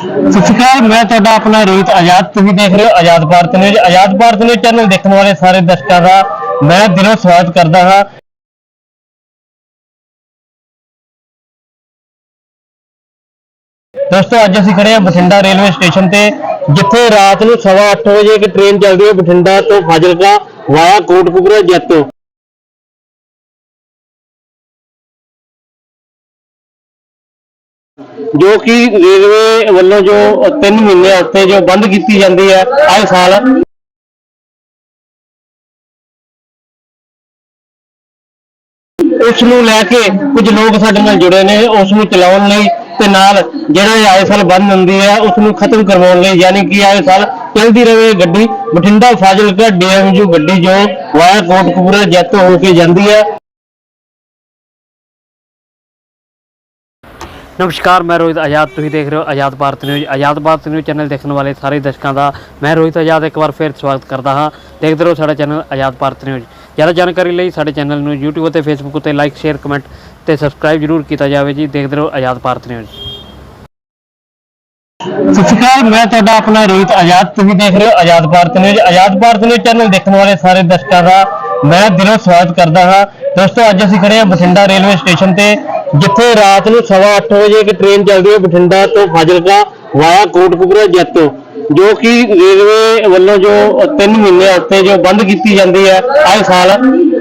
ਸਤਿ ਸ਼੍ਰੀ ਅਕਾਲ ਮੈਂ ਤੁਹਾਡਾ ਆਪਣਾ ਰੋਹਿਤ ਆਜ਼ਾਦ, ਤੁਸੀਂ ਦੇਖ ਰਹੇ ਹੋ Azad Bharat news. Azad Bharat news channel ਦੇਖਣ ਵਾਲੇ ਸਾਰੇ ਦਰਸ਼ਕਾਂ ਦਾ ਮੈਂ ਦਿਲੋਂ ਸਵਾਗਤ ਕਰਦਾ ਹਾਂ। ਦੋਸਤੋ, ਅੱਜ ਅਸੀਂ ਖੜੇ ਹਾਂ ਬਠਿੰਡਾ ਰੇਲਵੇ ਸਟੇਸ਼ਨ ਤੇ, ਜਿੱਥੇ ਰਾਤ ਨੂੰ 8:30 ਵਜੇ ਇੱਕ ਟ੍ਰੇਨ ਚੱਲਦੀ ਹੈ ਬਠਿੰਡਾ ਤੋਂ ਫਾਜ਼ਿਲਕਾ ਵਾਇਆ ਕੋਟਕਪੂਰਾ ਜੈਤੋ। ਜੋ ਕਿ ਰੇਲਵੇ ਵੱਲੋਂ ਜੋ 3 ਮਹੀਨੇ ਵਾਸਤੇ ਜੋ ਬੰਦ ਕੀਤੀ ਜਾਂਦੀ ਹੈ, ਹਰ ਸਾਲ। ਉਸ ਨੂੰ ਲੈ ਕੇ ਕੁਝ ਲੋਕ ਸਾਡੇ ਨਾਲ ਜੁੜੇ ਨੇ, ਉਸ ਨੂੰ ਚਲਾਉਣ ਲਈ ਤੇ ਨਾਲ ਜਿਹੜਾ ਇਹ ਆਏ ਸਾਲ ਬੰਦ ਹੁੰਦੀ ਹੈ, ਉਸ ਨੂੰ ਖਤਮ ਕਰਵਾਉਣ ਲਈ, ਯਾਨੀ ਕਿ ਆਏ ਸਾਲ ਚਲਦੀ ਰਹੇ ਗੱਡੀ। ਬਠਿੰਡਾ ਫਾਜ਼ਿਲਕਾ ਡੀਐਮਯੂ ਗੱਡੀ ਜੋ ਵਾਇਆ ਕੋਟਕਪੂਰਾ ਜੈਤੋ ਹੋ ਕੇ ਜਾਂਦੀ ਹੈ। ਨਮਸਕਾਰ, ਮੈਂ ਰੋਹਿਤ ਆਜ਼ਾਦ। ਤੁਸੀਂ ਦੇਖ ਰਹੇ ਹੋ Azad Bharat news. Azad Bharat news channel ਦੇਖਣ ਵਾਲੇ ਸਾਰੇ ਦਰਸ਼ਕਾਂ ਦਾ ਮੈਂ ਰੋਹਿਤ ਆਜ਼ਾਦ ਇੱਕ ਵਾਰ ਫਿਰ ਸਵਾਗਤ ਕਰਦਾ ਹਾਂ। ਦੇਖਦੇ ਰਹੋ ਸਾਡਾ ਚੈਨਲ ਆਜ਼ਾਦ ਭਾਰਤ ਨਿਊਜ਼। ਜ਼ਿਆਦਾ ਜਾਣਕਾਰੀ ਲਈ ਸਾਡੇ ਚੈਨਲ ਨੂੰ YouTube ਅਤੇ Facebook ਉੱਤੇ ਲਾਈਕ, ਸ਼ੇਅਰ, ਕਮੈਂਟ ਤੇ ਸਬਸਕ੍ਰਾਈਬ ਜਰੂਰ ਕੀਤਾ ਜਾਵੇ ਜੀ। ਦੇਖਦੇ ਰਹੋ ਆਜ਼ਾਦ ਭਾਰਤ ਨਿਊਜ਼। ਸਤਿ ਸ਼੍ਰੀ ਅਕਾਲ ਮੈਂ ਤੁਹਾਡਾ ਆਪਣਾ ਰੋਹਿਤ ਆਜ਼ਾਦ। ਤੁਸੀਂ ਦੇਖ ਰਹੇ ਹੋ Azad Bharat news. Azad Bharat news channel ਦੇਖਣ ਵਾਲੇ ਸਾਰੇ ਦਰਸ਼ਕਾਂ ਦਾ ਮੈਂ ਦਿਲੋਂ ਸਵਾਗਤ ਕਰਦਾ ਹਾਂ। ਦੋਸਤੋ, ਅੱਜ ਅਸੀਂ ਖੜੇ ਹਾਂ ਬਠਿੰਡਾ ਰੇਲਵੇ ਸਟੇਸ਼ਨ ਤੇ। ਜਿੱਥੇ ਰਾਤ ਨੂੰ 8:30 ਵਜੇ ਇੱਕ ਟ੍ਰੇਨ ਚੱਲਦੀ ਹੈ ਬਠਿੰਡਾ ਤੋਂ ਫਾਜ਼ਿਲਕਾ ਵਾਇਆ ਕੋਟਕਪੂਰਾ ਜੈਤੋ, ਜੋ ਕਿ ਰੇਲਵੇ ਵੱਲੋਂ ਜੋ 3 ਮਹੀਨੇ ਵਾਸਤੇ ਜੋ ਬੰਦ ਕੀਤੀ ਜਾਂਦੀ ਹੈ ਹਰ ਸਾਲ,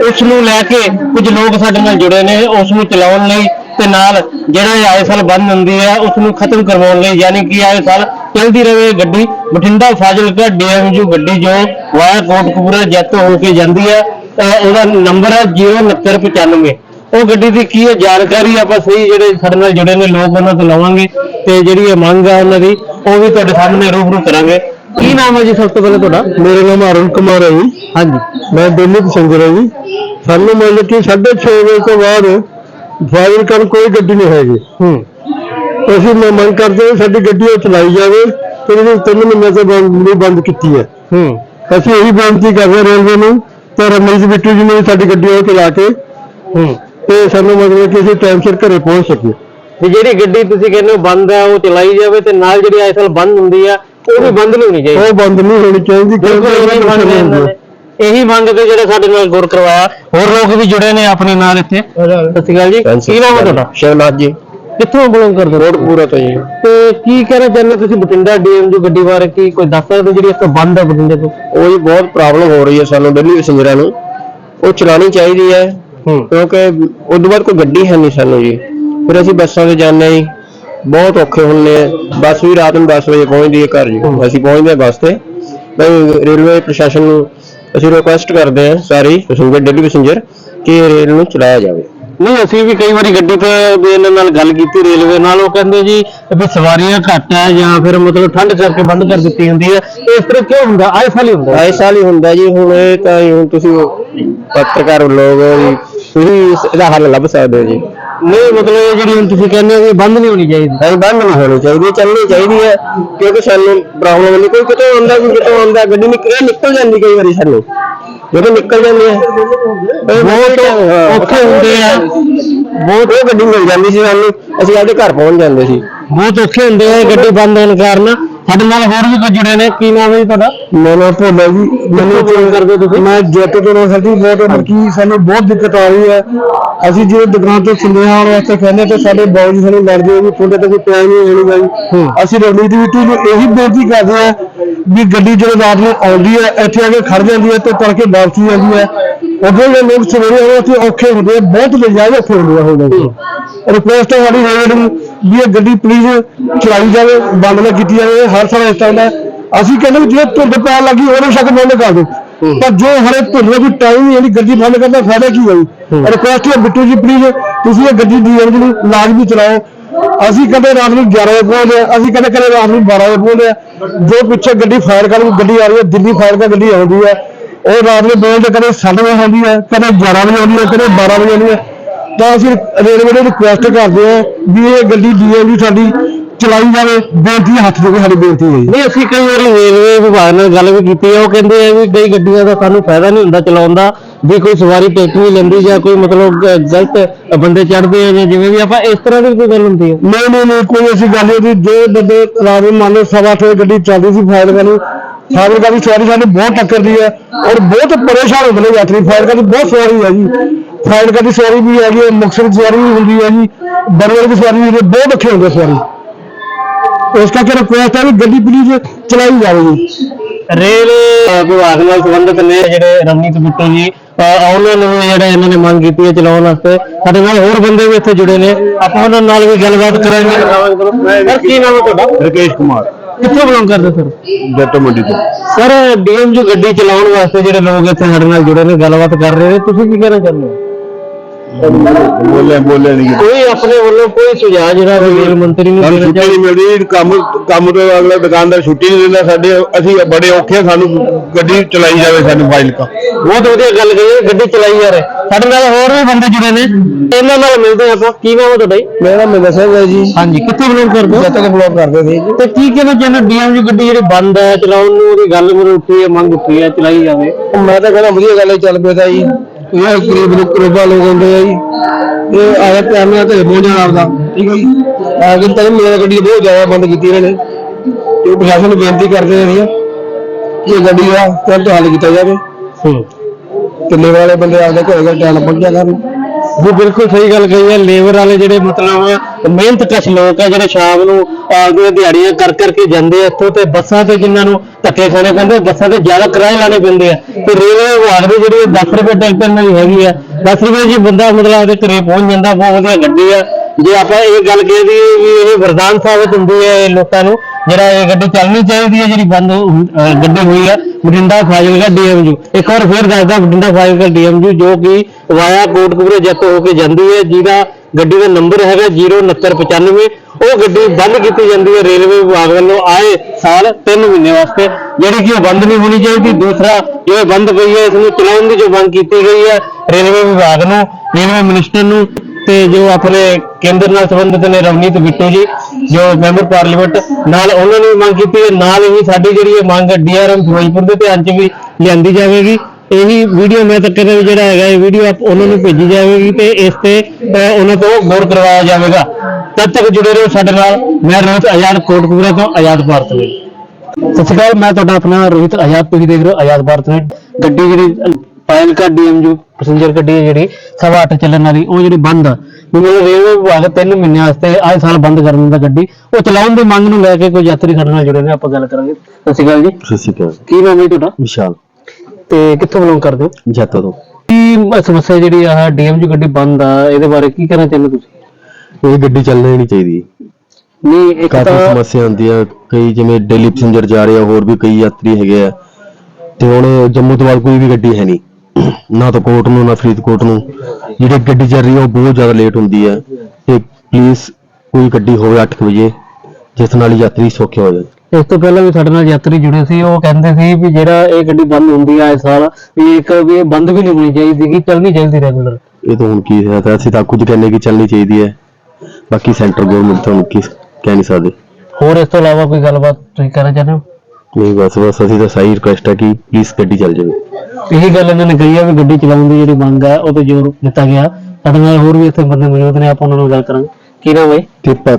ਉਸ ਨੂੰ ਲੈ ਕੇ ਕੁਝ ਲੋਕ ਸਾਡੇ ਨਾਲ ਜੁੜੇ ਨੇ, ਉਸ ਨੂੰ ਚਲਾਉਣ ਲਈ ਤੇ ਨਾਲ ਜਿਹੜਾ ਇਹ ਆਏ ਸਾਲ ਬੰਦ ਹੁੰਦੀ ਹੈ, ਉਸ ਨੂੰ ਖਤਮ ਕਰਵਾਉਣ ਲਈ, ਯਾਨੀ ਕਿ ਆਏ ਸਾਲ ਚਲਦੀ ਰਹੇ ਗੱਡੀ, ਬਠਿੰਡਾ ਫਾਜ਼ਿਲਕਾ ਡੀਐਮਯੂ ਗੱਡੀ ਜੋ ਵਾਇਆ ਕੋਟਕਪੂਰਾ ਜੈਤੋ ਹੋ ਕੇ ਜਾਂਦੀ ਹੈ ਉਹਦਾ ਨੰਬਰ ਹੈ 06995 ਉਹ ਗੱਡੀ ਦੀ ਕੀ ਹੈ ਜਾਣਕਾਰੀ ਆਪਾਂ ਸਹੀ ਜਿਹੜੇ ਸਾਡੇ ਨਾਲ ਜੁੜੇ ਨੇ ਲੋਕ ਉਹਨਾਂ ਤੋਂ ਲਵਾਂਗੇ ਤੇ ਜਿਹੜੀ ਇਹ ਮੰਗ ਹੈ ਉਹਨਾਂ ਦੀ ਉਹ ਵੀ ਤੁਹਾਡੇ ਸਾਹਮਣੇ ਰੂਬਰੂ ਕਰਾਂਗੇ। ਕੀ ਨਾਮ ਹੈ ਜੀ ਸਭ ਤੋਂ ਪਹਿਲਾਂ ਤੁਹਾਡਾ? ਮੇਰਾ ਨਾਮ ਅਰੁਣ ਕੁਮਾਰ ਹੈ ਜੀ। ਹਾਂਜੀ। ਮੈਂ ਦਿੱਲੀ ਪੈਸੰਜਰ ਹਾਂ ਜੀ। ਸਾਨੂੰ ਮੰਨ ਕਿ 6:30 ਵਜੇ ਤੋਂ ਬਾਅਦ ਫਾਜ਼ਿਲਕਾ ਨੂੰ ਕੋਈ ਗੱਡੀ ਨਹੀਂ ਹੈਗੀ। ਹੂੰ। ਅਸੀਂ ਮੈਂ ਮੰਗ ਕਰਦੇ ਹਾਂ ਸਾਡੀ ਗੱਡੀ ਉਹ ਚਲਾਈ ਜਾਵੇ ਤੇ ਜਿਹੜੀ ਤਿੰਨ ਮਹੀਨੇ ਤੋਂ ਬੰਦ ਬੰਦ ਕੀਤੀ ਹੈ। ਹੂੰ। ਅਸੀਂ ਇਹੀ ਬੇਨਤੀ ਕਰਦੇ ਹਾਂ ਰੇਲਵੇ ਨੂੰ ਤੇ ਰਮੇਸ਼ ਬਿੱਟੂ ਜੀ ਨੂੰ ਸਾਡੀ ਗੱਡੀ ਉਹ ਚਲਾ ਕੇ ਹੂੰ। ਤੇ ਸਾਨੂੰ ਮਤਲਬ ਕਿ ਅਸੀਂ ਟਾਈਮ ਸਿਰ ਘਰੇ ਪਹੁੰਚ ਸਕੀਏ। ਤੇ ਜਿਹੜੀ ਗੱਡੀ ਤੁਸੀਂ ਕਹਿੰਦੇ ਹੋ ਬੰਦ ਹੈ ਉਹ ਚਲਾਈ ਜਾਵੇ ਤੇ ਨਾਲ ਜਿਹੜੀ ਸਾਲ ਬੰਦ ਹੁੰਦੀ ਆ ਉਹ ਵੀ ਬੰਦ ਨਹੀਂ ਹੋਣੀ ਚਾਹੀਦੀ। ਉਹ ਬੰਦ ਨਹੀਂ ਹੋਣੀ ਚਾਹੀਦੀ ਬਿਲਕੁਲ ਇਹੀ ਮੰਗ ਹੈ ਇਹਨਾਂ ਨੇ। ਇਹੀ ਮੰਗ ਤੇ ਜਿਹੜੇ ਸਾਡੇ ਨਾਲ ਗੁਰ ਕਰਵਾਇਆ। ਹੋਰ ਲੋਕ ਵੀ ਜੁੜੇ ਨੇ ਆਪਣੇ ਨਾਲ ਇੱਥੇ। ਸਤਿ ਸ਼੍ਰੀ ਅਕਾਲ ਜੀ। ਕੀ ਨਾਮ ਹੈ ਤੁਹਾਡਾ? ਸ਼ਿਵਨਾਥ ਜੀ। ਕਿੱਥੋਂ ਬਿਲੋਂਗ ਕਰਦੇ ਹੋ? ਪੂਰਾ ਤੋਂ ਜੀ। ਤੇ ਕੀ ਕਹਿਣਾ ਚਾਹੁੰਦੇ ਹੋ ਤੁਸੀਂ ਬਠਿੰਡਾ ਡੀਐਮ ਜੋ ਗੱਡੀ ਬਾਰੇ? ਕੀ ਕੋਈ ਦੱਸ ਸਕਦੇ ਹੋ ਜਿਹੜੀ ਇੱਥੇ ਬੰਦ ਹੈ ਬਠਿੰਡੇ ਤੋਂ? ਉਹ ਜੀ ਬਹੁਤ ਪ੍ਰੋਬਲਮ ਹੋ ਰਹੀ ਹੈ ਸਾਨੂੰ ਦਿੱਲੀ ਪੈਸੰਜਰਾਂ ਨੂੰ। ਉਹ ਚਲਾਉਣੀ ਚਾਹੀਦੀ ਹੈ। ਕਿਉਂਕਿ ਉਦੋਂ ਬਾਅਦ ਕੋਈ ਗੱਡੀ ਹੈ ਨਹੀਂ ਸਾਨੂੰ ਜੀ। ਫਿਰ ਅਸੀਂ ਬੱਸਾਂ ਤੇ ਜਾਂਦੇ ਹਾਂ ਜੀ। ਬਹੁਤ ਔਖੇ ਹੁੰਦੇ ਆ। ਬੱਸ ਵੀ ਰਾਤ ਨੂੰ 10 ਵਜੇ ਪਹੁੰਚਦੀ ਹੈ ਘਰ ਜੀ। ਅਸੀਂ ਪਹੁੰਚਦੇ ਹਾਂ ਬੱਸ ਤੇ। ਬਈ ਰੇਲਵੇ ਪ੍ਰਸ਼ਾਸਨ ਨੂੰ ਅਸੀਂ ਰਿਕੁਐਸਟ ਕਰਦੇ ਹਾਂ ਸਾਰੇ ਪੈਸੰਜਰ ਦਿੱਲੀ ਪੈਸੰਜਰ ਕਿ ਰੇਲ ਨੂੰ ਚਲਾਇਆ ਜਾਵੇ। ਨਹੀਂ ਅਸੀਂ ਵੀ ਕਈ ਵਾਰੀ ਗੱਡੀ ਤੇ ਵੀ ਇਹਨਾਂ ਨਾਲ ਗੱਲ ਕੀਤੀ ਰੇਲਵੇ ਨਾਲ ਉਹ ਕਹਿੰਦੇ ਜੀ ਵੀ ਸਵਾਰੀਆਂ ਘੱਟ ਹੈ ਜਾਂ ਫਿਰ ਮਤਲਬ ਠੰਡ ਕਰਕੇ ਬੰਦ ਕਰ ਦਿੱਤੀ ਹੁੰਦੀ ਹੈ। ਇਸ ਤਰ੍ਹਾਂ ਕਿਉਂ ਹੁੰਦਾ? ਆਏ ਸਾਲ ਹੀ ਹੁੰਦਾ। ਆਏ ਸਾਲ ਹੀ ਹੁੰਦਾ ਜੀ ਹੁਣ ਇਹ ਤਾਂ ਹੁਣ ਤੁਸੀਂ ਪੱਤਰਕਾਰ ਲੋਕ ਹੋ ਜੀ ਤੁਸੀਂ ਇਸ- ਇਹਦਾ ਹੱਲ ਲੱਭ ਸਕਦੇ ਹੋ ਜੀ। ਨਹੀਂ ਮਤਲਬ ਇਹ ਜਿਹੜੀ ਹੁਣ ਤੁਸੀਂ ਕਹਿੰਦੇ ਹੋ ਕਿ ਬੰਦ ਨਹੀਂ ਹੋਣੀ ਚਾਹੀਦੀ। ਨਹੀਂ ਬੰਦ ਨਹੀਂ ਹੋਣੀ ਚਾਹੀਦੀ ਚੱਲਣੀ ਚਾਹੀਦੀ ਹੈ ਕਿਉਂਕਿ ਸਾਨੂੰ ਪ੍ਰੋਬਲਮ ਨਹੀਂ ਕੋਈ ਕਿਤੋਂ ਆਉਂਦਾ ਕੋਈ ਕਿਤੋਂ ਆਉਂਦਾ ਗੱਡੀ ਨਿਕਲ ਨਿਕਲ ਜਾਂਦੀ ਕਈ ਵਾਰੀ ਸਾਨੂੰ। ਜਦੋਂ ਨਿਕਲ ਜਾਂਦੀ ਇਹ ਬਹੁਤ ਔਖੇ ਹੁੰਦੇ ਆ। ਬਹੁਤ ਉਹ ਗੱਡੀ ਮਿਲ ਜਾਂਦੀ ਸੀ ਸਾਨੂੰ। ਅਸੀਂ ਆਪਣੇ ਘਰ ਪਹੁੰਚ ਜਾਂਦੇ ਸੀ। ਬਹੁਤ ਔਖੇ ਹੁੰਦੇ ਆ ਗੱਡੀ ਬੰਦ ਹੋਣ ਕਾਰਨ। ਸਾਡੇ ਨਾਲ ਹੋਰ ਵੀ ਕੁਝ ਜੁੜੇ ਨੇ ਕੀ ਨਾਮ ਹੈ ਜੀ ਤੁਹਾਡਾ? ਮੈਨੂੰ ਭੋਲਾ ਜੀ। ਮੈਨੂੰ ਫੋਨ ਕਰਦੇ ਤੁਸੀਂ? ਮੈਂ ਜੱਟ ਤੋਂ ਨਾ ਸਾਡੀ ਬਹੁਤ ਮਰਕੀ ਸਾਨੂੰ ਬਹੁਤ ਦਿੱਕਤ ਆ ਰਹੀ ਹੈ। ਅਸੀਂ ਜਦੋਂ ਦੁਕਾਨ ਤੋਂ ਸੁਨੇਹਾ ਆਉਣ ਵਾਸਤੇ ਕਹਿੰਦੇ ਤੇ ਸਾਡੇ ਬਾਊ ਜੀ ਸਾਨੂੰ ਲੜਦੇ ਹੋ ਵੀ ਤੁਹਾਡੇ ਤੇ ਕੋਈ ਟਾਈਮ ਨਹੀਂ ਹੋਣੀ ਗਈ ਅਸੀਂ ਬਿੱਟੂ ਨੂੰ ਇਹੀ ਬੇਨਤੀ ਕਰਦੇ ਹਾਂ ਵੀ ਗੱਡੀ ਜਦੋਂ ਰਾਤ ਨੂੰ ਆਉਂਦੀ ਹੈ ਇੱਥੇ ਆ ਕੇ ਖੜ ਜਾਂਦੀ ਹੈ ਤੇ ਤੜਕੇ ਵਾਪਸੀ ਜਾਂਦੀ ਹੈ। ਉਦੋਂ ਦੇ ਲੋਕ ਸਵੇਰੇ ਆਉਂਦੇ ਔਖੇ ਹੁੰਦੇ ਆ ਬਹੁਤ ਨਜਾਇਜ਼ ਔਖੇ ਹੁੰਦੇ ਆ। ਹੋ। ਜਾਂਦੇ ਰਿਕੁਐਸਟ ਹੈ ਸਾਡੀ ਰੇਲਵੇ ਨੂੰ ਵੀ ਇਹ ਗੱਡੀ ਪਲੀਜ਼ ਚਲਾਈ ਜਾਵੇ ਬੰਦ ਨਾ ਕੀਤੀ ਜਾਵੇ ਹਰ ਸਾਲ ਇਸ ਤਰ੍ਹਾਂ ਦਾ ਅਸੀਂ ਕਹਿੰਦੇ ਵੀ ਜੇ ਧੁੰਦ ਪੈਣ ਲੱਗੀ ਉਹਨੂੰ ਸ਼ੱਕ ਬੰਦ ਕਰ ਦਿਓ। ਪਰ ਜੋ ਹਰੇ ਧੁੰਦ ਦਾ ਟਾਈਮ ਹੀ ਜਿਹੜੀ ਗੱਡੀ ਬੰਦ ਕਰਨ ਦਾ ਫਾਇਦਾ ਕੀ ਹੋਈ ਰਿਕੁਐਸਟ ਹੈ ਬਿੱਟੂ ਜੀ ਪਲੀਜ਼ ਤੁਸੀਂ ਇਹ ਗੱਡੀ ਡੀਐਮ ਨੂੰ ਲਾਜ਼ਮੀ ਚਲਾਓ। ਅਸੀਂ ਕਦੇ ਰਾਤ ਨੂੰ 11 ਵਜੇ ਪਹੁੰਚਦੇ ਅਸੀਂ ਕਦੇ ਕਦੇ ਰਾਤ ਨੂੰ 12 ਵਜੇ ਪਹੁੰਚਦੇ ਜੋ ਪਿੱਛੇ ਗੱਡੀ ਫਾਇਰ ਕਰਨ ਗੱਡੀ ਆ ਰਹੀ ਹੈ ਦਿੱਲੀ ਫਾਇਰ ਕਰ ਗੱਡੀ ਆਉਂਦੀ ਹੈ। ਉਹ ਰਾਤ ਨੂੰ ਬੋਲਦੇ ਕਦੇ 7 ਵਜੇ ਆਉਂਦੀ ਹੈ ਕਦੇ 11 ਵਜੇ ਆਉਂਦੀ ਹੈ ਕਦੇ 12 ਵਜੇ ਆਉਂਦੀ ਹੈ। ਤਾਂ ਅਸੀਂ ਰੇਲਵੇ ਨੂੰ ਰਿਕੁਐਸਟ ਕਰਦੇ ਹਾਂ ਵੀ ਇਹ ਗੱਡੀ ਡੀਐਮ ਦੀ ਸਾਡੀ ਚਲਾਈ ਜਾਵੇ ਬੇਨਤੀ ਹੱਥ ਕੇ ਸਾਡੀ ਬੇਨਤੀ ਹੈ ਜੀ। ਨਹੀਂ ਅਸੀਂ ਕਈ ਵਾਰੀ ਰੇਲਵੇ ਵਿਭਾਗ ਨਾਲ ਗੱਲ ਵੀ ਕੀਤੀ ਹੈ ਉਹ ਕਹਿੰਦੇ ਆ ਵੀ ਕਈ ਗੱਡੀਆਂ ਦਾ ਸਾਨੂੰ ਫਾਇਦਾ ਨਹੀਂ ਹੁੰਦਾ ਚਲਾਉਣ ਦਾ ਵੀ ਕੋਈ ਸਵਾਰੀ ਟਿਕਟ ਨਹੀਂ ਲੈਂਦੀ ਜਾਂ ਕੋਈ ਮਤਲਬ ਗਲਤ ਬੰਦੇ ਚੜਦੇ ਆ ਜਾਂ ਜਿਵੇਂ ਵੀ ਆਪਾਂ ਇਸ ਤਰ੍ਹਾਂ ਦੀ ਵੀ ਕੋਈ ਗੱਲ ਹੁੰਦੀ ਹੈ? ਨਹੀਂ ਨਹੀਂ ਨਹੀਂ ਕੋਈ ਐਸੀ ਗੱਲ ਨਹੀਂ ਹੁੰਦੀ ਜੋ ਬੰਦੇ ਰਾਤ ਮੰਨ ਲਓ ਸਵਾ ਵਜੇ ਗੱਡੀ ਚੱਲਦੀ ਸੀ ਫਾਜ਼ਿਲਕਾ ਨੂੰ ਫਾਜ਼ਿਲਕਾ ਦੀ ਸਵਾਰੀ ਸਾਨੂੰ ਬਹੁਤ ਟੱਕਰਦੀ ਹੈ ਔਰ ਬਹੁਤ ਪਰੇਸ਼ਾਨ ਹੁੰਦੇ ਨੇ ਯਾਤਰੀ ਫਾਜ਼ਿਲਕਾ ਦੀ ਬਹੁਤ ਸਵਾਰੀ ਹੈ ਜੀ। ਫਾਜ਼ਿਲਕਾ ਦੀ ਸਵਾਰੀ ਵੀ ਹੈਗੀ ਹੈ ਮੁਕਤਸਰ ਦੀ ਸਵਾਰੀ ਵੀ ਹੁੰਦੀ ਹੈ ਜੀ ਬਰਗਰ ਦੀ ਸਵਾਰੀ ਵੀ ਹੁੰਦੀ ਹੈ, ਬਹੁਤ ਅੱਛੇ ਹੁੰਦੇ ਸਵਾਰੀ। ਇਸ ਕਰਕੇ ਰਿਕੁਐਸਟ ਹੈ ਵੀ ਗੱਡੀ ਪਲੀਜ਼ ਚਲਾਈ ਜਾਵੇ ਜੀ। ਰੇਲ ਅਹ, ਵਿਭਾਗ ਨਾਲ ਸੰਬੰਧਿਤ ਨੇ ਜਿਹੜੇ ਰਵਨੀਤ ਬਿੱਟੂ ਜੀ ਅਹ, ਉਹਨਾਂ ਨੂੰ ਜਿਹੜਾ ਇਹਨਾਂ ਨੇ ਮੰਗ ਕੀਤੀ ਹੈ ਚਲਾਉਣ ਵਾਸਤੇ। ਸਾਡੇ ਨਾਲ ਹੋਰ ਬੰਦੇ ਵੀ ਇੱਥੇ ਜੁੜੇ ਨੇ। ਆਪਾਂ ਉਹਨਾਂ ਨਾਲ ਵੀ ਗੱਲਬਾਤ ਕਰਾਂਗੇ। ਸਰ ਕੀ ਨਾਮ ਹੈ ਤੁਹਾਡਾ? ਰਕੇਸ਼ ਕੁਮਾਰ। ਕਿੱਥੋਂ ਬਿਲੋਂਗ ਕਰਦੇ ਸਰ? ਜੱਟੋ ਮੰਡੀ ਤੋਂ। ਸਰ ਡੀਐਮਯੂ ਗੱਡੀ ਚਲਾਉਣ ਵਾਸਤੇ ਜਿਹੜੇ ਲੋਕ ਇੱਥੇ ਸਾਡੇ ਨਾਲ ਜੁੜੇ ਨੇ ਗੱਲਬਾਤ ਕਰ ਰਹੇ ਨੇ। ਤੁਸੀਂ ਕੀ ਕਹਿਣਾ ਚਾਹੁੰਦੇ ਹੋ? ਬੋਲੇ ਬੋਲੇ ਨਹੀਂ ਕੋਈ ਆਪਣੇ ਵੱਲੋਂ ਕੋਈ ਸੁਝਾਅ ਜਿਹੜਾ ਰੇਲ ਮੰਤਰੀ ਨੂੰ ਸਾਨੂੰ ਦੇਣਾ ਛੁੱਟੀ ਨਹੀਂ ਮਿਲਦੀ ਕੰਮ ਕੰਮ ਤੋਂ ਅਗਲਾ ਦੁਕਾਨਦਾਰ ਛੁੱਟੀ ਨਹੀਂ ਦਿੰਦਾ ਸਾਡੇ ਅਸੀਂ ਬੜੇ ਔਖੇ ਸਾਨੂੰ ਗੱਡੀ ਚਲਾਈ ਜਾਵੇ ਸਾਨੂੰ ਫਾਈਲ ਕਾ ਬਹੁਤ ਵਧੀਆ ਗੱਲ ਕਹੀ ਹੈ, ਗੱਡੀ ਚਲਾਈ ਜਾ ਰਹੇ। ਸਾਡੇ ਨਾਲ ਹੋਰ ਵੀ ਬੰਦੇ ਜੁੜੇ ਨੇ ਇਹਨਾਂ ਨਾਲ ਮਿਲਦੇ ਆਪਾਂ। ਕੀ ਨਾਮ ਹੈ ਤੁਹਾਡਾ ਜੀ? ਮੇਰਾ ਮਿੰਦਰ ਸਿੰਘ ਹੈ ਜੀ। ਹਾਂਜੀ ਕਿੱਥੋਂ ਬਿਲੋਂਗ ਕਰਦੇ ਹੋ? ਜੱਟ ਬਲੌਕ ਕਰਦੇ ਸੀ ਜੀ। ਤੇ ਕੀ ਕਹਿਣਾ ਚਾਹੁੰਦੇ ਡੀਐਮਯੂ ਗੱਡੀ ਜਿਹੜੀ ਬੰਦ ਹੈ ਚਲਾਉਣ ਨੂੰ ਉਹਦੀ ਗੱਲ ਮੈਨੂੰ ਉੱਠੀ ਹੈ ਮੰਗ ਉੱਠੀ ਹੈ ਚਲਾਈ ਜਾਵੇ। ਮੈਂ ਤਾਂ ਕਹਿੰਦਾ ਵਧੀਆ ਗੱਲ ਹੈ ਚੱਲ ਪਿਆ ਤਾਂ ਜੀ। ਇਹ ਗਰੀਬ ਲੋਕ ਕਰੋਬਾ ਲੋਕ ਹੁੰਦੇ ਆ ਜੀ। ਇਹ ਆਇਆ ਟਾਈਮ ਨਾਲ ਤੇ ਪਹੁੰਚ ਜਾਣਾ ਆਪਦਾ। ਠੀਕ ਹੈ ਜੀ? ਆ ਕਿ ਤਾਂ ਮੇਰਾ ਗੱਡੀ ਬਹੁਤ ਜ਼ਿਆਦਾ ਬੰਦ ਕੀਤੀ ਇਹਨਾਂ ਨੇ। ਜੋ ਪ੍ਰਸ਼ਾਸਨ ਨੂੰ ਬੇਨਤੀ ਕਰਦੇ ਨੇ ਕਿ ਇਹ ਗੱਡੀ ਦਾ ਤੁਰੰਤ ਹੱਲ ਕੀਤਾ ਜਾਵੇ। ਹੂੰ। ਕਿੰਨੇ ਵਾਲੇ ਬੰਦੇ ਆਪਦੇ ਘਰੇ ਘਰ ਟਾਈਮ ਪਹੁੰਚਿਆ ਕਰਨ ਜੀ ਬਿਲਕੁਲ ਸਹੀ ਗੱਲ ਕਹੀ ਹੈ, ਲੇਬਰ ਵਾਲੇ ਜਿਹੜੇ ਮਤਲਬ ਮਿਹਨਤ ਕਸ਼ ਲੋਕ ਹੈ ਜਿਹੜੇ ਸ਼ਾਮ ਨੂੰ ਆਪਦੀਆਂ ਦਿਹਾੜੀਆਂ ਕਰ ਕਰਕੇ ਜਾਂਦੇ ਆ ਇੱਥੋਂ ਤੇ ਬੱਸਾਂ ਤੇ ਜਿਨ੍ਹਾਂ ਨੂੰ ਧੱਕੇ ਖਾਣੇ ਪੈਂਦੇ ਬੱਸਾਂ ਤੇ ਜ਼ਿਆਦਾ ਕਿਰਾਏ ਲਾਣੇ ਪੈਂਦੇ ਆ। ਤੇ ਰੇਲਵੇ ਵਿਭਾਗ ਦੀ ਜਿਹੜੀ 10 ਰੁਪਏ ਟਿਕਟ ਇਹਨਾਂ ਦੀ ਹੈਗੀ ਆ 10 ਰੁਪਏ ਜੀ ਬੰਦਾ ਮਤਲਬ ਆਪਦੇ ਘਰੇ ਪਹੁੰਚ ਜਾਂਦਾ, ਬਹੁਤ ਵਧੀਆ ਗੱਡੀ ਆ। ਜੇ ਆਪਾਂ ਇਹ ਗੱਲ ਕਹਿ ਦਈਏ ਵੀ ਇਹ ਵਰਦਾਨ ਸਾਬਤ ਹੁੰਦੀ ਹੈ ਇਹ ਲੋਕਾਂ ਨੂੰ, ਜਿਹੜਾ ਇਹ ਗੱਡੀ ਚੱਲਣੀ ਚਾਹੀਦੀ ਹੈ, ਜਿਹੜੀ ਬੰਦ ਗੱਡੀ ਹੋਈ ਹੈ ਬਠਿੰਡਾ ਫਾਜ਼ਿਲਕਾ ਡੀਐਮਯੂ ਇੱਕ ਵਾਰ ਫੇਰ ਦੱਸਦਾ ਬਠਿੰਡਾ ਫਾਜ਼ਿਲਕਾ ਡੀਐਮਯੂ ਜੋ ਕਿ ਵਾਇਆ ਕੋਟਕਪੂਰੇ ਜੱਟ ਹੋ ਕੇ ਜਾਂਦੀ ਹੈ, ਜਿਹਦਾ ਗੱਡੀ ਦਾ ਨੰਬਰ ਹੈਗਾ 06995 ਉਹ ਗੱਡੀ ਬੰਦ ਕੀਤੀ ਜਾਂਦੀ ਹੈ ਰੇਲਵੇ ਵਿਭਾਗ ਵੱਲੋਂ ਆਏ ਸਾਲ 3 ਮਹੀਨੇ ਵਾਸਤੇ। ਜਿਹੜੀ ਕਿ ਉਹ ਬੰਦ ਨਹੀਂ ਹੋਣੀ ਚਾਹੀਦੀ। ਦੂਸਰਾ ਜਿਵੇਂ ਬੰਦ ਪਈ ਹੈ, ਇਸ ਨੂੰ ਚਲਾਉਣ ਦੀ ਜੋ ਮੰਗ ਕੀਤੀ ਗਈ ਹੈ ਰੇਲਵੇ ਵਿਭਾਗ ਨੂੰ, ਰੇਲਵੇ ਮਿਨਿਸਟਰ ਨੂੰ ਤੇ ਜੋ ਆਪਣੇ ਕੇਂਦਰ ਨਾਲ ਸੰਬੰਧਿਤ ਨੇ ਰਵਨੀਤ ਬਿੱਟੂ ਜੀ, ਜੋ ਮੈਂਬਰ ਪਾਰਲੀਮੈਂਟ ਨਾਲ ਉਹਨਾਂ ਨੇ ਵੀ ਮੰਗ ਕੀਤੀ ਹੈ, ਨਾਲ ਹੀ ਸਾਡੀ ਜਿਹੜੀ ਇਹ ਮੰਗ ਡੀਆਰਐਮ ਫਿਰੋਜ਼ਪੁਰ ਦੇ ਧਿਆਨ 'ਚ ਵੀ ਲਿਆਂਦੀ ਜਾਵੇਗੀ। ਇਹੀ ਵੀਡੀਓ ਮੈਂ ਤੱਕ ਕਹਿੰਦਾ ਵੀ ਜਿਹੜਾ ਹੈਗਾ, ਇਹ ਵੀਡੀਓ ਆਪ ਉਹਨਾਂ ਨੂੰ ਭੇਜੀ ਜਾਵੇਗੀ ਤੇ ਇਸ ਤੇ ਉਹਨਾਂ ਤੋਂ ਗੌਰ ਕਰਵਾਇਆ ਜਾਵੇਗਾ। ਤਦ ਤੱਕ ਜੁੜੇ ਰਹੋ ਸਾਡੇ ਨਾਲ। ਮੈਂ ਰੋਹਿਤ ਆਜ਼ਾਦ ਕੋਟਕਪੂਰਾ ਤੋਂ ਆਜ਼ਾਦ ਭਾਰਤ ਲਈ ਸਤਿ ਸ਼੍ਰੀ ਅਕਾਲ, ਮੈਂ ਤੁਹਾਡਾ ਆਪਣਾ ਰੋਹਿਤ ਆਜ਼ਾਦ, ਤੁਸੀਂ ਦੇਖ ਰਹੇ ਹੋ ਆਜ਼ਾਦ ਭਾਰਤ ਨੇ ਗੱਡੀ ਜਿਹੜੀ ਪਾਇਲ ਕਾ ਡੀਐਮਯੂ ਪੈਸੇਂਜਰ ਗੱਡੀ ਹੈ ਜਿਹੜੀ ਸਵਾ ਅੱਠ ਚੱਲਣ ਵਾਲੀ ਉਹ ਜਿਹੜੀ ਬੰਦ ਆ। ਮਤਲਬ ਰੇਲਵੇ ਵਿਭਾਗ ਤਿੰਨ ਮਹੀਨਿਆਂ ਵਾਸਤੇ ਆਏ ਸਾਲ ਬੰਦ ਕਰ ਦਿੰਦਾ ਗੱਡੀ। ਉਹ ਚਲਾਉਣ ਦੀ ਮੰਗ ਨੂੰ ਲੈ ਕੇ ਕੋਈ ਯਾਤਰੀ ਸਾਡੇ ਨਾਲ ਜੁੜੇ ਨੇ ਆਪਾਂ ਗੱਲ ਕਰਾਂਗੇ। ਸਤਿ ਸ਼੍ਰੀ ਅਕਾਲ ਜੀ। ਸਤਿ ਸ਼੍ਰੀ ਅਕਾਲ। ਕੀ ਨਾਮ ਹੈ ਤੁਹਾਡਾ? ਵਿਸ਼ਾਲ। ਤੇ ਕਿੱਥੋਂ ਬਿਲੋਂਗ ਕਰਦੇ ਹੋ? ਜੱਟੋ ਤੋਂ। ਕੀ ਸਮੱਸਿਆ ਜਿਹੜੀ ਆ ਡੀਐਮਯੂ ਗੱਡੀ ਬੰਦ ਆ ਇਹਦੇ ਬਾਰੇ ਕੀ ਕਹਿਣਾ ਚਾਹੁੰਦੇ ਤੁਸੀਂ? ਇਹ ਗੱਡੀ ਚੱਲਣੀ ਨਹੀਂ ਚਾਹੀਦੀ। ਨਹੀਂ ਇੱਕ ਕਾਫੀ ਤਾਂ ਸਮੱਸਿਆ ਆਉਂਦੀ ਆ। ਕਈ ਜਿਵੇਂ ਡੇਲੀ ਪੈਸੇਂਜਰ ਜਾ ਰਹੇ ਆ ਹੋਰ ਵੀ ਕਈ ਯਾਤਰੀ ਹੈਗੇ ਆ। ਤੇ ਹੁਣ ਜੰਮੂ ਤੋਂ ਬਾਅਦ ਕੋਈ ਵੀ ਗੱਡੀ ਹੈ ਨਹੀਂ। ਨਾ ਤਾਂ ਕੋਟ ਨੂੰ ਨਾ ਫਰੀਦਕੋਟ ਨੂੰ। ਜਿਹੜੀ ਗੱਡੀ ਚੱਲ ਰਹੀ ਉਹ ਬਹੁਤ ਜ਼ਿਆਦਾ ਲੇਟ ਹੁੰਦੀ ਹੈ ਤੇ ਪਲੀਜ਼ ਕੋਈ ਗੱਡੀ ਹੋਵੇ 8 ਵਜੇ ਜਿਸ ਨਾਲ ਯਾਤਰੀ ਸੌਖੇ ਹੋ ਜਾਣ। ਇਸ ਤੋਂ ਪਹਿਲਾਂ ਵੀ ਸਾਡੇ ਨਾਲ ਯਾਤਰੀ ਜੁੜੇ ਸੀ। ਉਹ ਕਹਿੰਦੇ ਸੀ ਵੀ ਜਿਹੜਾ ਇਹ ਗੱਡੀ ਬੰਦ ਹੁੰਦੀ ਆ ਇਸ ਸਾਲ ਵੀ ਇੱਕ ਵੀ ਇਹ ਬੰਦ ਵੀ ਨਹੀਂ ਹੋਣੀ ਚਾਹੀਦੀ ਕਿ ਚੱਲਣੀ ਚਾਹੀਦੀ ਰੈਗੂਲਰ ਇਹ ਤਾਂ ਹੁਣ ਕੀ ਹੈ ਤਾਂ ਅਸੀਂ ਤਾਂ ਕੁਝ ਕਹਿੰਨੇ ਕਿ ਚੱਲਣੀ ਚਾਹੀਦੀ ਹੈ। ਬਾਕੀ ਸੈਂਟਰ ਗਵਰਨਮੈਂਟ ਤੋਂ ਕੀ ਕਹਿ ਨਹੀਂ ਸਕਦੇ। ਹੋਰ ਇਸ ਤੋਂ ਇਲਾਵਾ ਕੋਈ ਗੱਲਬਾਤ ਤੁਸੀਂ ਕਰਨਾ ਚਾਹੁੰਦੇ ਹੋ? ਨਹੀਂ ਬਸ ਬਸ ਅਸੀਂ ਤਾਂ ਸਹੀ ਰਿਕੁਐਸਟ ਹੈ ਕਿ ਪਲੀਜ਼ ਗੱਡੀ ਚੱਲ ਜਾਵੇ। ਇਹੀ ਗੱਲ ਇਹਨਾਂ ਨੇ ਕਹੀ ਆ ਵੀ ਗੱਡੀ ਚਲਾਉਣ ਦੀ ਜਿਹੜੀ ਮੰਗ ਹੈ ਉਹ ਤੇ ਜ਼ੋਰ ਦਿੱਤਾ ਗਿਆ। ਸਾਡੇ ਨਾਲ ਹੋਰ ਵੀ ਇੱਥੇ ਬੰਦੇ ਮੌਜੂਦ ਨੇ ਆਪਾਂ ਉਹਨਾਂ ਨਾਲ ਗੱਲ ਕਰਾਂਗੇ। ਕੀ ਨਾਮ ਹੈ ਦੀਪਕ।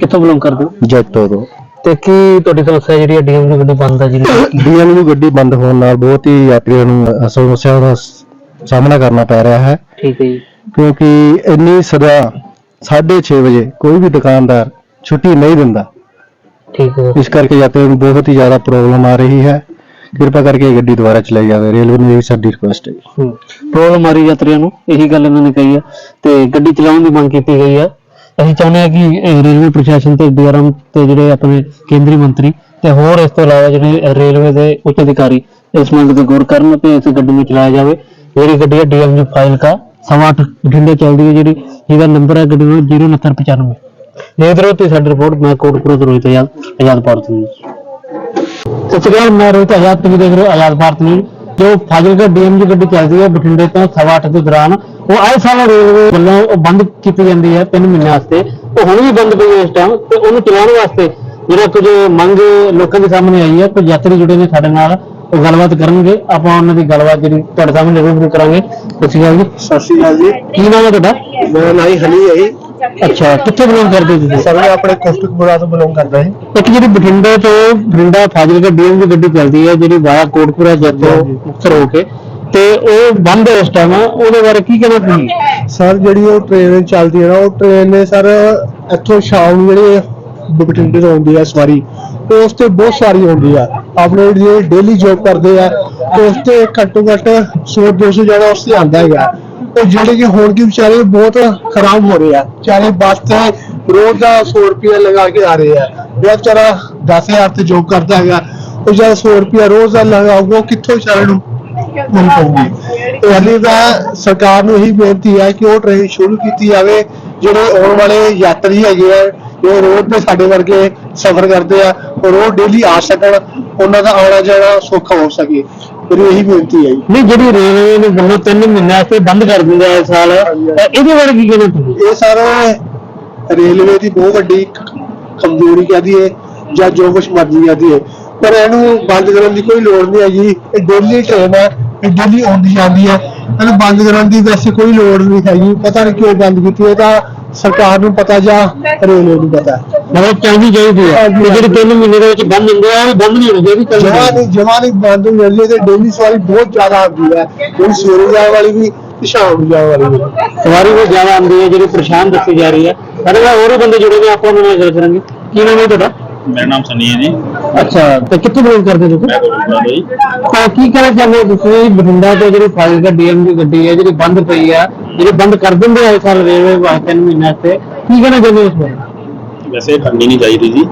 ਕਿੱਥੋਂ ਬਿਲੋਂਗ ਕਰਦੇ ਹੋ? ਜੱਟੋ ਤੋਂ। ਤੇ ਕੀ ਤੁਹਾਡੀ ਸਮੱਸਿਆ ਜਿਹੜੀ ਹੈ ਡੀਐਮ ਦੀ ਗੱਡੀ ਬੰਦ ਹੈ ਜਿਹੜੀ ਡੀਐਮਯੂ ਗੱਡੀ ਬੰਦ ਹੋਣ ਨਾਲ ਬਹੁਤ ਹੀ ਯਾਤਰੀਆਂ ਨੂੰ ਸਮੱਸਿਆ ਦਾ ਸ- ਸਾਹਮਣਾ ਕਰਨਾ ਪੈ ਰਿਹਾ ਹੈ। ਠੀਕ ਹੈ ਜੀ। ਕਿਉਂਕਿ ਇੰਨੀ ਸਦਾ 6:30 ਵਜੇ ਕੋਈ ਵੀ ਦੁਕਾਨਦਾਰ ਛੁੱਟੀ ਨਹੀਂ ਦਿੰਦਾ। ਠੀਕ ਹੈ। ਇਸ ਕਰਕੇ ਯਾਤਰੀਆਂ ਨੂੰ ਬਹੁਤ ਹੀ ਜ਼ਿਆਦਾ ਪ੍ਰੋਬਲਮ ਆ ਰਹੀ ਹੈ। ਕਿਰਪਾ ਕਰਕੇ ਇਹ ਗੱਡੀ ਦੁਬਾਰਾ ਚਲਾਈ ਜਾਵੇ। ਰੇਲਵੇ ਨੂੰ ਇਹ ਸਾਡੀ ਰਿਕੁਐਸਟ ਹੈ। ਪ੍ਰੋਬਲਮ ਆ ਰਹੀ ਯਾਤਰੀਆਂ ਨੂੰ ਇਹੀ ਗੱਲ ਇਹਨਾਂ ਨੇ ਕਹੀ ਆ। ਤੇ ਗੱਡੀ ਚਲਾਉਣ ਦੀ ਮੰਗ ਕੀਤੀ ਗਈ ਆ। ਅਸੀਂ ਚਾਹੁੰਦੇ ਹਾਂ ਕਿ ਇਹ ਰੇਲਵੇ ਪ੍ਰਸ਼ਾਸਨ ਤੇ ਡੀਆਰਐਮ ਤੇ ਜਿਹੜੇ ਆਪਣੇ ਕੇਂਦਰੀ ਮੰਤਰੀ ਤੇ ਹੋਰ ਇਸ ਤੋਂ ਇਲਾਵਾ ਜਿਹੜੇ ਰੇਲਵੇ ਦੇ ਉੱਚ ਅਧਿਕਾਰੀ ਇਸ ਮੰਗ ਤੇ ਗੌਰ ਕਰਨ ਤੇ ਇਸ ਗੱਡੀ ਨੂੰ ਚਲਾਇਆ ਜਾਵੇ। ਜਿਹੜੀ ਗੱਡੀ ਹੈ ਡੀਐਮਜੀ ਫਾਈਲ ਕਾ ਸਵਾ ਅੱਠ ਬਠਿੰਡੇ ਚੱਲਦੀ ਹੈ ਜਿਹੜੀ ਜਿਹਦਾ ਨੰਬਰ ਹੈ ਗੱਡੀ ਦਾ 06995 ਆਜ਼ਾਦ ਭਾਰਤ ਨਿਊਜ਼ ਸਤਿ ਸ਼੍ਰੀ ਅਕਾਲ ਮੈਂ ਰੋਹਿਤ ਆਜ਼ਾਦ ਤੁਸੀਂ ਦੇਖ ਰਹੇ ਹੋ ਆਜ਼ਾਦ ਭਾਰਤ ਨਿਊਜ਼। ਜੋ ਫਾਜ਼ਿਲਕਾ ਡੀਐਮਜੀ ਗੱਡੀ ਚੱਲਦੀ ਹੈ ਬਠਿੰਡੇ ਤੋਂ ਸਵਾ ਅੱਠ ਦੇ ਦੌਰਾਨ ਉਹ ਆਏ ਸਾਲ ਰੇਲਵੇ ਵੱਲੋਂ ਉਹ ਬੰਦ ਕੀਤੀ ਜਾਂਦੀ ਹੈ 3 ਮਹੀਨਿਆਂ ਵਾਸਤੇ। ਉਹ ਹੁਣ ਵੀ ਬੰਦ ਪਈ ਹੈ ਇਸ ਟਾਈਮ ਤੇ ਉਹਨੂੰ ਚਲਾਉਣ ਵਾਸਤੇ ਜਿਹੜਾ ਕੁਝ ਮੰਗ ਲੋਕਾਂ ਦੇ ਸਾਹਮਣੇ ਆਈ ਹੈ ਕੁਝ ਯਾਤਰੀ ਜੁੜੇ ਨੇ ਸਾਡੇ ਨਾਲ ਉਹ ਗੱਲਬਾਤ ਕਰਨਗੇ। ਆਪਾਂ ਉਹਨਾਂ ਦੀ ਗੱਲਬਾਤ ਜਿਹੜੀ ਤੁਹਾਡੇ ਸਾਹਮਣੇ ਰੂਬਰੂ ਕਰਾਂਗੇ। ਸਤਿ ਸ਼੍ਰੀ ਅਕਾਲ ਜੀ। ਸਤਿ ਸ਼੍ਰੀ ਅਕਾਲ ਜੀ। ਕੀ ਨਾਮ ਹੈ ਤੁਹਾਡਾ? ਮੇਰਾ ਨਾਮ ਹਨੀ ਹੈ ਜੀ। ਅੱਛਾ ਕਿੱਥੇ ਬਿਲੋਂਗ ਕਰਦੇ ਹੋ ਤੁਸੀਂ? ਸਰ ਮੈਂ ਆਪਣੇ ਕੋਟਕਪੁਰਾ ਤੋਂ ਬਿਲੋਂਗ ਕਰਦਾ ਹਾਂ ਇੱਕ ਜਿਹੜੀ ਬਠਿੰਡੇ ਤੋਂ ਬਠਿੰਡਾ ਫਾਜ਼ਿਲਕਾ ਡੀਐਮ ਦੀ ਗੱਡੀ ਚੱਲਦੀ ਹੈ ਜਿਹੜੀ ਵਾਇਆ ਕੋਟਪੁਰਾ ਜੱਤੋ ਮੁਕਤਸਰ ਹੋ ਕੇ। ਤੇ ਉਹ ਬੰਦ ਹੈ ਇਸ ਟਾਈਮ ਉਹਦੇ ਬਾਰੇ ਕੀ ਕਹਿਣਾ ਤੁਸੀਂ? ਸਰ ਜਿਹੜੀ ਉਹ ਟ੍ਰੇਨ ਚੱਲਦੀ ਹੈ ਨਾ ਉਹ ਟ੍ਰੇਨ ਨੇ ਸਰ ਇੱਥੋਂ ਸ਼ਾਮ ਨੂੰ ਜਿਹੜੀ ਬਠਿੰਡੇ ਤੋਂ ਆਉਂਦੀ ਹੈ ਸਵਾਰੀ ਤੇ ਉਸ ਤੇ ਬਹੁਤ ਸਾਰੀ ਆਉਂਦੀ ਆ। ਆਪਣੇ ਜਿਹੜੇ ਡੇਲੀ ਜੌਬ ਕਰਦੇ ਆ ਤੇ ਉਸ ਤੇ ਘੱਟੋ ਘੱਟ 100 200 ਜਣਾ ਉਸ ਤੇ ਆਉਂਦਾ ਹੈਗਾ। ਉਹ ਜਿਹੜੇ ਕਿ ਹੁਣ ਕੀ ਵਿਚਾਰੇ ਬਹੁਤ ਖਰਾਬ ਹੋ ਰਹੇ ਆ। ਵਿਚਾਰੇ ਬੱਸ ਤੇ ਰੋਜ਼ ਦਾ 100 ਰੁਪਏ ਲਗਾ ਕੇ ਆ ਰਹੇ ਆ। ਜਿਹੜਾ ਵਿਚਾਰਾ 10000 ਤੇ ਜੌਬ ਕਰਦਾ ਹੈਗਾ, ਉਹ ਜਦ 100 ਰੁਪਏ ਰੋਜ਼ ਦਾ ਲਗਾਊਗਾ ਕਿੱਥੋਂ ਵਿਚਾਰੇ ਨੂੰ ਮਿਲ ਪਊਗੀ ਤੇ ਹਾਲੇ ਤਾਂ ਸਰਕਾਰ ਨੂੰ ਇਹੀ ਬੇਨਤੀ ਹੈ ਕਿ ਉਹ ਟ੍ਰੇਨ ਸ਼ੁਰੂ ਕੀਤੀ ਜਾਵੇ। ਜਿਹੜੇ ਆਉਣ ਵਾਲੇ ਯਾਤਰੀ ਹੈਗੇ ਆ ਜੋ ਰੋਡ ਤੇ ਸਾਡੇ ਵਰਗੇ ਸਫ਼ਰ ਕਰਦੇ ਆ, ਉਹ ਰੋਡ ਡੇਲੀ ਆ ਸਕਣ, ਉਹਨਾਂ ਦਾ ਆਉਣਾ ਜਾਣਾ ਸੌਖਾ ਹੋ ਸਕੇ। ਮੇਰੀ ਇਹੀ ਬੇਨਤੀ ਹੈ ਜੀ। ਨਹੀਂ ਜਿਹੜੀ ਰੇਲਵੇ ਨੇ ਵੱਲੋਂ ਤਿੰਨ ਮਹੀਨਿਆਂ ਵਾਸਤੇ ਬੰਦ ਕਰ ਦਿੰਦਾ ਇਸ ਸਾਲ ਤਾਂ ਇਹਦੇ ਬਾਰੇ ਕੀ ਕਹਿਣਾ ਤੁਸੀਂ? ਇਹ ਸਰ ਰੇਲਵੇ ਦੀ ਬਹੁਤ ਵੱਡੀ ਕਮਜ਼ੋਰੀ ਕਹਦੀ ਹੈ ਜਾਂ ਜੋ ਕੁਝ ਮਰਜ਼ੀ ਕਹਦੀ ਹੈ ਪਰ ਇਹਨੂੰ ਬੰਦ ਕਰਨ ਦੀ ਕੋਈ ਲੋੜ ਨਹੀਂ ਹੈਗੀ। ਇਹ ਡੇਲੀ ਟ੍ਰੇਨ ਹੈ ਇਹ ਡੇਲੀ ਆਉਂਦੀ ਜਾਂਦੀ ਹੈ। ਇਹਨੂੰ ਬੰਦ ਕਰਨ ਦੀ ਵੈਸੇ ਕੋਈ ਲੋੜ ਨਹੀਂ ਹੈਗੀ। ਪਤਾ ਨਹੀਂ ਕਿਉਂ ਬੰਦ ਕੀਤੀ ਹੈ ਤਾਂ ਸਰਕਾਰ ਨੂੰ ਪਤਾ ਜਾਂ ਰੇਲਵੇ ਨੂੰ ਪਤਾ ਮਤਲਬ ਚਾਹੀਦੀ ਚਾਹੀਦੀ ਹੈ ਤੇ ਜਿਹੜੀ ਤਿੰਨ ਮਹੀਨੇ ਦੇ ਵਿੱਚ ਬੰਦ ਹੁੰਦੇ ਆ ਉਹ ਬੰਦ ਨਹੀਂ ਹੋਣੀ ਚਾਹੀਦੀ ਚੱਲਣੀ ਜਮਾ ਚਾਹੀਦੀ। ਨਹੀਂ ਜਮਾ ਨਹੀਂ ਬੰਦ ਹੋ ਜਾਂਦੀ ਹੈ ਤੇ ਡੇਲੀ ਸਵਾਰੀ ਬਹੁਤ ਜ਼ਿਆਦਾ ਆਉਂਦੀ ਹੈ ਜਿਹੜੀ ਸਵੇਰੇ ਜਾਣ ਵਾਲੀ ਵੀ ਤੇ ਸ਼ਾਮ ਨੂੰ ਜਾਣ ਵਾਲੀ ਵੀ। ਸਵਾਰੀ ਬਹੁਤ ਜ਼ਿਆਦਾ ਆਉਂਦੀ ਹੈ ਜਿਹੜੀ ਪਰੇਸ਼ਾਨ ਦੱਸੀ ਜਾ ਰਹੀ ਹੈ ਸਾਡੇ ਨਾਲ ਹੋਰ ਵੀ ਬੰਦੇ ਜੁੜੇ ਨੇ ਆਪਾਂ ਉਹਨਾਂ ਨਾਲ ਗੱਲ ਕਰਾਂਗੇ। ਕੀ ਨਾਮ ਹੈ ਤੁਹਾਡਾ? ਮੇਰਾ ਨਾਮ ਸਨੀ ਹੈ ਜੀ। ਅੱਛਾ ਤੇ ਕਿੱਥੇ ਬਿਲੋਂਗ ਕਰਦੇ ਹੋ ਮੈਂ ਤੁਸੀਂ ਤੋਂ ਜੀ। ਤਾਂ ਕੀ ਕਹਿਣਾ ਚਾਹੁੰਦੇ ਹੋ ਤੁਸੀਂ? ਬਠਿੰਡਾ ਤੋਂ ਜਿਹੜੀ ਫਾਜ਼ਿਲਕਾ ਡੀਐਮ ਦੀ ਗੱਡੀ ਹੈ ਜਿਹੜੀ ਬੰਦ ਪਈ ਆ ਜਿਹੜੀ ਬੰਦ ਕਰ ਦਿੰਦੇ ਆ ਇਸ ਸਾਲ ਰੇਲਵੇ ਵਾਸਤੇ ਤਿੰਨ ਮਹੀਨਿਆਂ ਵਾਸਤੇ ਕੀ ਕਹਿਣਾ ਚਾਹੁੰਦੇ ਹੋ ਇਸ ਬਾਰੇ? ਵੈਸੇ ਕਰਨੀ ਨਹੀਂ ਚਾਹੀਦੀ ਜੀ।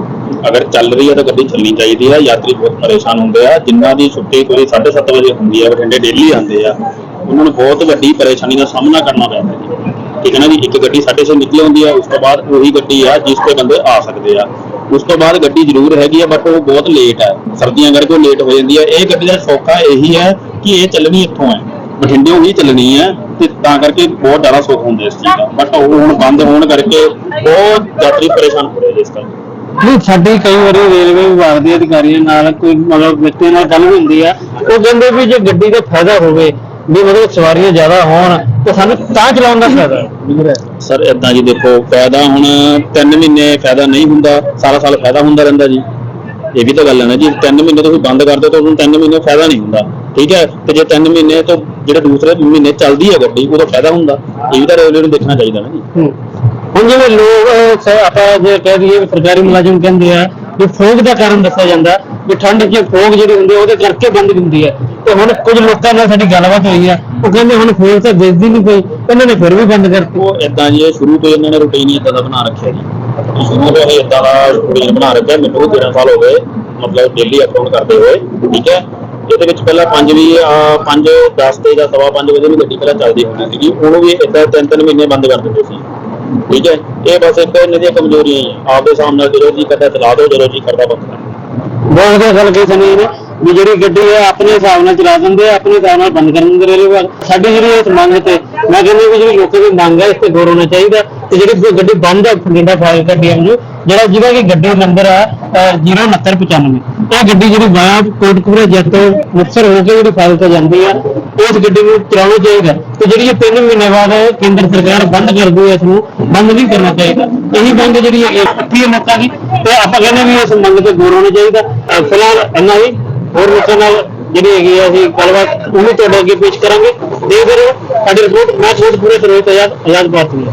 ਅਗਰ ਚੱਲ ਰਹੀ ਹੈ ਤਾਂ ਗੱਡੀ ਚੱਲਣੀ ਚਾਹੀਦੀ ਹੈ। ਯਾਤਰੀ ਬਹੁਤ ਪਰੇਸ਼ਾਨ ਹੁੰਦੇ ਆ। ਜਿਨ੍ਹਾਂ ਦੀ ਛੁੱਟੀ ਕੋਈ 7:30 ਵਜੇ ਹੁੰਦੀ ਹੈ, ਬਠਿੰਡੇ ਡੇਲੀ ਆਉਂਦੇ ਆ, ਉਹਨਾਂ ਨੂੰ ਬਹੁਤ ਵੱਡੀ ਪਰੇਸ਼ਾਨੀ ਦਾ ਸਾਹਮਣਾ ਕਰਨਾ ਪੈਂਦਾ ਜੀ। ਠੀਕ ਹੈ ਨਾ ਜੀ? ਇੱਕ ਗੱਡੀ 6:30 ਨਿਕਲੀ ਹੁੰਦੀ ਹੈ, ਉਸ ਤੋਂ ਬਾਅਦ ਉਹੀ ਗੱਡੀ ਆ ਜਿਸ ਤੇ ਬੰਦੇ ਆ ਸਕਦੇ ਆ। ਉਸ ਤੋਂ ਬਾਅਦ ਗੱਡੀ ਜ਼ਰੂਰ ਹੈਗੀ ਆ ਬਟ ਉਹ ਬਹੁਤ ਲੇਟ ਹੈ ਸਰਦੀਆਂ ਕਰਕੇ ਉਹ ਲੇਟ ਹੋ ਜਾਂਦੀ ਹੈ ਇਹ ਗੱਡੀ ਦਾ ਸੌਖਾ ਇਹੀ ਹੈ ਕਿ ਇਹ ਚੱਲਣੀ ਇੱਥੋਂ ਹੈ। ਬਠਿੰਡਿਓਂ ਹੀ ਚੱਲਣੀ ਹੈ ਤੇ ਤਾਂ ਕਰਕੇ ਬਹੁਤ ਜ਼ਿਆਦਾ ਸੁੱਖ ਹੁੰਦੇ ਇਸ ਚੀਜ਼ ਦਾ। ਬਟ ਉਹ ਹੁਣ ਬੰਦ ਹੋਣ ਕਰਕੇ ਬਹੁਤ ਯਾਤਰੀ ਪਰੇਸ਼ਾਨ ਹੋ ਰਹੇ ਨੇ ਇਸ ਕਰਕੇ ਨਹੀਂ ਸਾਡੀ ਕਈ ਵਾਰੀ ਰੇਲਵੇ ਵਿਭਾਗ ਦੇ ਅਧਿਕਾਰੀਆਂ ਨਾਲ ਕੋਈ ਮਤਲਬ ਵਿਅਕਤੀ ਨਾਲ ਗੱਲ ਹੁੰਦੀ ਆ। ਉਹ ਕਹਿੰਦੇ ਵੀ ਜੇ ਗੱਡੀ ਦਾ ਫਾਇਦਾ ਹੋਵੇ ਵੀ ਮਤਲਬ ਸਵਾਰੀਆਂ ਜ਼ਿਆਦਾ ਹੋਣ ਤਾਂ ਸਾਨੂੰ ਤਾਂ ਚਲਾਉਣ ਦਾ ਫਾਇਦਾ ਹੈ। ਸਰ ਇਦਾਂ ਜੀ ਦੇਖੋ ਫਾਇਦਾ ਹੁਣ 3 ਮਹੀਨੇ ਫਾਇਦਾ ਨਹੀਂ ਹੁੰਦਾ ਸਾਰਾ ਸਾਲ ਫਾਇਦਾ ਹੁੰਦਾ ਰਹਿੰਦਾ ਜੀ। ਇਹ ਵੀ ਤਾਂ ਗੱਲ ਹੈ ਨਾ ਜੀ 3 ਮਹੀਨੇ ਤੁਸੀਂ ਬੰਦ ਕਰ ਦਿਓ ਤਾਂ ਤੁਹਾਨੂੰ 3 ਮਹੀਨੇ ਫਾਇਦਾ ਨਹੀਂ ਹੁੰਦਾ। ਠੀਕ ਹੈ? ਤੇ ਜੇ 3 ਮਹੀਨੇ ਤੋਂ ਜਿਹੜੇ ਦੂਸਰੇ ਮਹੀਨੇ ਚੱਲਦੀ ਹੈ ਗੱਡੀ ਉਹਦਾ ਫਾਇਦਾ ਹੁੰਦਾ। ਇਹ ਵੀ ਤਾਂ ਰੇਲਵੇ ਨੂੰ ਦੇਖਣਾ ਚਾਹੀਦਾ ਨਾ ਜੀ। ਹੂੰ। ਹੁਣ ਜਿਵੇਂ ਲੋਕ ਆਪਾਂ ਜੇ ਕਹਿ ਦਈਏ ਸਰਕਾਰੀ ਮੁਲਾਜ਼ਮ ਕਹਿੰਦੇ ਆ ਵੀ ਫੋਗ ਦਾ ਕਾਰਨ ਦੱਸਿਆ ਜਾਂਦਾ ਵੀ ਠੰਡ 'ਚ ਫੋਗ ਜਿਹੜੀ ਹੁੰਦੀ ਉਹਦੇ ਕਰਕੇ ਬੰਦ ਹੁੰਦੀ ਹੈ ਤੇ ਹੁਣ ਕੁਝ ਲੋਕਾਂ ਨਾਲ ਸਾਡੀ ਗੱਲਬਾਤ ਹੋਈ ਆ ਉਹ ਕਹਿੰਦੇ ਹੁਣ ਫੋਗ ਤਾਂ ਦਿਸਦੀ ਨਹੀਂ ਪਈ ਇਹਨਾਂ ਨੇ ਫਿਰ ਵੀ ਬੰਦ ਕਰਤੀ। ਉਹ ਇਦਾਂ ਜੀ ਇਹ ਸ਼ੁਰੂ ਤੋਂ ਇਹਨਾਂ ਨੇ ਰੂਟੀਨ ਹੀ ਇਦਾਂ ਦਾ ਬਣਾ ਰੱਖਿਆ ਜੀ। ਇਹ ਸ਼ੁਰੂ ਤੋਂ ਹੀ ਇਦਾਂ ਦਾ ਰੂਟੀਨ ਬਣਾ ਰੱਖਿਆ ਮੈਨੂੰ ਵੀ 13 ਸਾਲ ਹੋ ਗਏ ਮਤਲਬ ਡੇਲੀ ਅਪਲੋਡ ਕਰਦੇ ਹੋਏ ਠੀਕ ਹੈ। ਜਿਹਦੇ ਵਿੱਚ ਪਹਿਲਾਂ 5 ਵੀ 5 10 ਤੇ ਜਾਂ ਸਵਾ 5 ਵਜੇ ਨੂੰ ਗੱਡੀ ਪਹਿਲਾਂ ਚੱਲਦੀ ਹੁੰਦੀ ਸੀਗੀ। ਉਹਨੂੰ ਵੀ ਇਦਾਂ ਤਿੰਨ ਤਿੰਨ ਮਹੀਨੇ ਬੰਦ ਕਰ ਦਿੰਦੇ ਸੀ। ਠੀਕ ਹੈ? ਇਹ ਬਸ ਇੱਕ ਇਹਨਾਂ ਦੀਆਂ ਕਮਜ਼ੋਰੀਆਂ ਹੀ ਆ। ਆਪਦੇ ਸਾਹਮਣੇ ਜਦੋਂ ਜੀ ਕਰਦਾ, ਚਲਾ ਦਿਓ ਜਦੋਂ ਜੀ ਕਰਦਾ ਬੰਦ ਬਹੁਤ ਵਧੀਆ ਗੱਲ ਕਹੀ ਸਨੀ ਨੇ ਵੀ ਜਿਹੜੀ ਗੱਡੀ ਹੈ, ਆਪਣੇ ਹਿਸਾਬ ਨਾਲ ਚਲਾ ਦਿੰਦੇ ਆ, ਆਪਣੇ ਹਿਸਾਬ ਨਾਲ ਬੰਦ ਕਰ ਦਿੰਦੇ ਰੇਲਵੇ ਸਾਡੀ ਜਿਹੜੀ ਇਸ ਮੰਗ ਤੇ ਮੈਂ ਕਹਿੰਦਾ ਵੀ ਜਿਹੜੀ ਲੋਕਾਂ ਦੀ ਮੰਗ ਹੈ, ਇਸ ਤੇ ਗੌਰ ਹੋਣਾ ਚਾਹੀਦਾ। ਤੇ ਜਿਹੜੀ ਗੱਡੀ ਬੰਦ ਹੈ ਬਠਿੰਡਾ ਫਾਜ਼ਿਲਕਾ ਡੀਐਮਯੂ ਜਿਹੜਾ ਜਿਹਦਾ ਕਿ ਗੱਡੀ ਨੰਬਰ ਹੈ ਅਹ, 06995 ਇਹ ਗੱਡੀ ਜਿਹੜੀ ਵਾਇਆ ਕੋਟਕਪੂਰਾ ਤੋਂ ਮੁਕਤਸਰ ਹੋ ਕੇ ਜਿਹੜੀ ਫਾਜ਼ਿਲਕਾ ਜਾਂਦੀ ਆ ਉਸ ਗੱਡੀ ਨੂੰ ਚਲਾਉਣਾ ਚਾਹੀਦਾ। ਤੇ ਜਿਹੜੀ ਇਹ 3 ਮਹੀਨੇ ਬਾਅਦ ਕੇਂਦਰ ਸਰਕਾਰ ਬੰਦ ਕਰਦੀ ਹੈ ਇਸ ਨੂੰ ਬੰਦ ਨਹੀਂ ਕਰਨਾ ਚਾਹੀਦਾ। ਇਹੀ ਬੰਦ ਜਿਹੜੀ ਹੈ ਇਹ ਲੋਕਾਂ ਦੀ ਤੇ ਆਪਾਂ ਕਹਿੰਦੇ ਵੀ ਇਸ ਮੰਗ ਤੇ ਗੌਰ ਹੋਣਾ ਚਾਹੀਦਾ। ਫਿਲਹਾਲ ਇੰਨਾ ਹੀ। ਹੋਰ ਲੋਕਾਂ ਨਾਲ ਜਿਹੜੀ ਹੈਗੀ ਆ ਅਸੀਂ ਗੱਲਬਾਤ ਉਹਨੂੰ ਤੁਹਾਡੇ ਅੱਗੇ ਪੇਸ਼ ਕਰਾਂਗੇ। ਦੇਖਦੇ ਰਹੋ ਸਾਡੀ ਰਿਪੋਰਟ ਮੈਂ ਰਿਪੋਰਟ ਪੂਰੇ ਤਰ੍ਹਾਂ ਆਜ਼ਾਦ ਆਜ਼ਾਦ ਭਾਰਤ ਨੂੰ